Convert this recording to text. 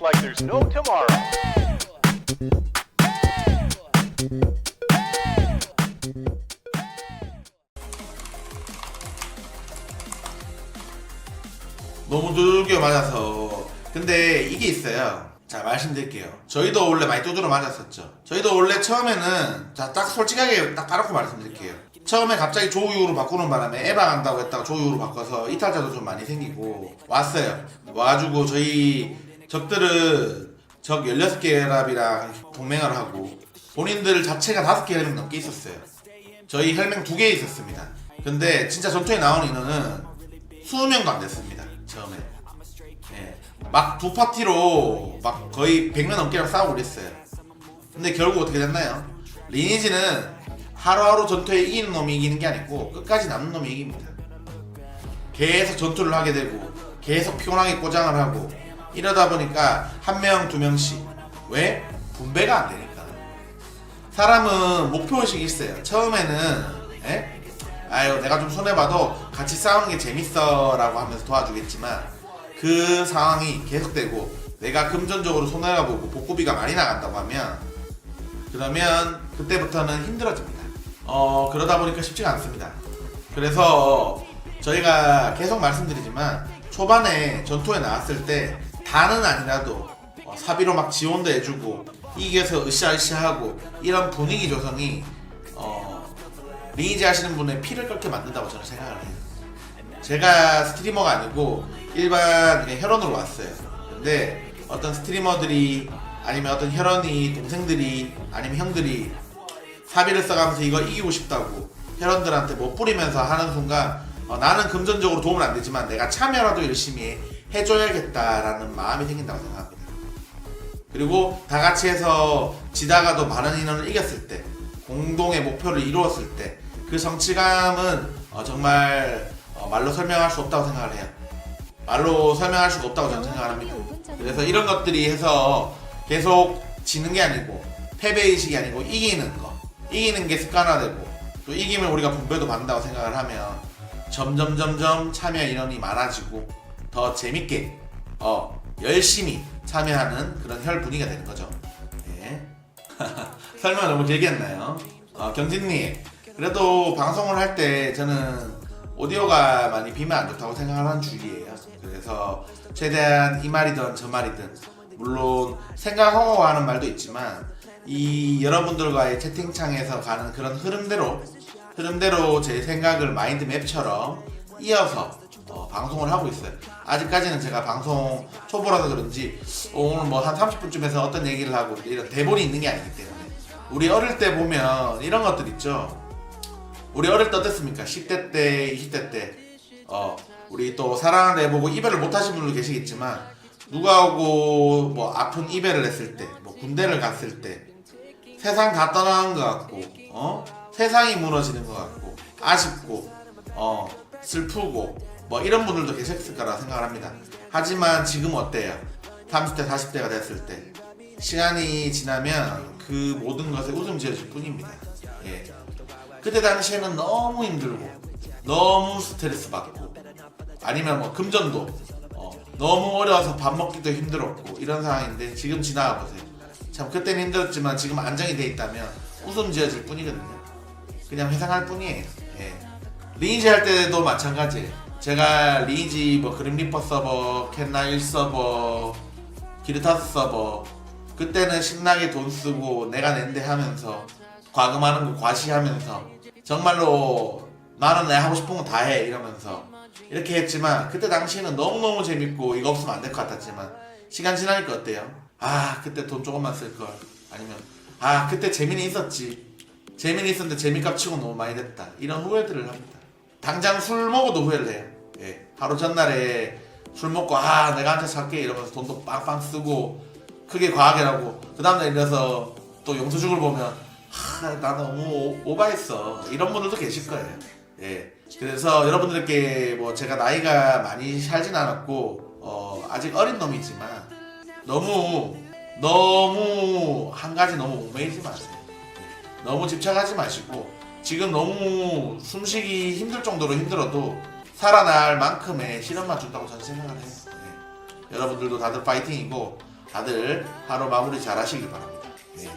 like there's no tomorrow. 너무 두들겨 맞아서. 근데 이게 있어요. 자 말씀드릴게요. 저희도 원래 많이 두드려 맞았었죠. 저희도 원래 처음에는 자 딱 솔직하게 딱 까놓고 말씀드릴게요. 처음에 갑자기 조우유로 바꾸는 바람에 에바 간다고 했다가 조우유로 바꿔서 이탈자도 좀 많이 생기고 왔어요. 와가지고 저희 적들은 적 16개 랍이랑 동맹을 하고 본인들 자체가 5개 혈맹 넘게 있었어요 저희 혈맹 2개 있었습니다 근데 진짜 전투에 나오는 인원은 20명도 안 됐습니다 처음에 예. 막두 파티로 막 거의 100명 넘게랑 싸우고 그랬어요 근데 결국 어떻게 됐나요? 리니지는 하루하루 전투에 이기는 놈이 이기는 게 아니고 끝까지 남는 놈이 이깁니다 계속 전투를 하게 되고 계속 피곤하게 꼬장을 하고 이러다 보니까 한 명 두 명씩. 왜? 분배가 안 되니까. 사람은 목표의식이 있어요. 처음에는 에? 아유 내가 좀 손해봐도 같이 싸우는 게 재밌어 라고 하면서 도와주겠지만 그 상황이 계속되고 내가 금전적으로 손해가 보고 복구비가 많이 나간다고 하면 그러면 그때부터는 힘들어집니다. 어 그러다 보니까 쉽지가 않습니다. 그래서 저희가 계속 말씀드리지만 초반에 전투에 나왔을 때 다는 아니라도 어, 사비로 막 지원도 해주고 이겨서 으쌰으쌰하고 이런 분위기 조성이 어, 리니지 하시는 분의 피를 끓게 만든다고 저는 생각을 해요. 제가 스트리머가 아니고 일반 혈원으로 왔어요. 근데 어떤 스트리머들이 아니면 어떤 혈원이 동생들이 아니면 형들이 사비를 써가면서 이거 이기고 싶다고 혈원들한테 못 뿌리면서 하는 순간 어, 나는 금전적으로 도움은 안 되지만 내가 참여라도 열심히 해 줘야겠다라는 마음이 생긴다고 생각합니다. 그리고 다 같이 해서 지다가도 많은 인원을 이겼을 때 공동의 목표를 이루었을 때 그 성취감은 어, 정말 어, 말로 설명할 수 없다고 생각을 해요. 말로 설명할 수가 없다고 저는 생각을 합니다. 그래서 이런 것들이 해서 계속 지는 게 아니고 패배의식이 아니고 이기는 거 이기는 게 습관화되고 또 이기면 우리가 분배도 받는다고 생각을 하면 점점 점점 참여 인원이 많아지고 더 재밌게 어 열심히 참여하는 그런 혈 분위기가 되는 거죠. 예. 설명 너무 길게 했나요? 어, 경진님 그래도 방송을 할 때 저는 오디오가 많이 비면 안 좋다고 생각하는 주의예요. 그래서 최대한 이 말이든 저 말이든 물론 생각하고 하는 말도 있지만 이 여러분들과의 채팅창에서 가는 그런 흐름대로 흐름대로 제 생각을 마인드맵처럼 이어서 어, 방송을 하고 있어요. 아직까지는 제가 방송 초보라서 그런지 어, 오늘 뭐 한 30분쯤에서 어떤 얘기를 하고 이런 대본이 있는 게 아니기 때문에 우리 어릴 때 보면 이런 것들 있죠. 우리 어릴 때 어땠습니까? 10대 때, 20대 때, 어, 우리 또 사랑을 해보고 이별을 못 하신 분도 계시겠지만, 누가 오고, 뭐, 아픈 이별을 했을 때, 뭐, 군대를 갔을 때, 세상 다 떠나는 것 같고, 어? 세상이 무너지는 것 같고, 아쉽고, 어, 슬프고, 뭐, 이런 분들도 계셨을 거라 생각을 합니다. 하지만 지금 어때요? 30대, 40대가 됐을 때, 시간이 지나면 그 모든 것에 웃음 지어질 뿐입니다. 예. 그때 당시에는 너무 힘들고 너무 스트레스 받고 아니면 뭐 금전도 어, 너무 어려워서 밥 먹기도 힘들었고 이런 상황인데 지금 지나가 보세요. 참 그때는 힘들었지만 지금 안정이 돼 있다면 웃음 지어질 뿐이거든요. 그냥 회상할 뿐이에요. 예. 리니지 할 때도 마찬가지예요. 제가 리니지 뭐 그림 리퍼 서버, 캔나 1 서버, 기르타스 서버 그때는 신나게 돈 쓰고 내가 낸데 하면서 과금하는 거 과시하면서 정말로 나는 내 하고 싶은 거 다 해 이러면서 이렇게 했지만 그때 당시에는 너무너무 재밌고 이거 없으면 안 될 것 같았지만 시간 지나니까 어때요? 아 그때 돈 조금만 쓸걸. 아니면 아 그때 재미는 있었지. 재미는 있었는데 재미값 치고 너무 많이 됐다. 이런 후회들을 합니다. 당장 술 먹어도 후회를 해요 예. 하루 전날에 술 먹고 아 내가 한테 살게 이러면서 돈도 빵빵 쓰고 크게 과하게 하고 그 다음날 일어나서 또 영수증을 보면 하, 나 너무 오- 오바했어. 이런 분들도 계실 거예요. 예. 그래서 여러분들께 뭐 제가 나이가 많이 살진 않았고, 어, 아직 어린 놈이지만, 너무, 너무, 한 가지 너무 얽매이지 마세요. 너무 집착하지 마시고, 지금 너무 숨쉬기 힘들 정도로 힘들어도, 살아날 만큼의 실험만 준다고 저는 생각을 해요. 예. 여러분들도 다들 파이팅이고, 다들 하루 마무리 잘 하시길 바랍니다. 네.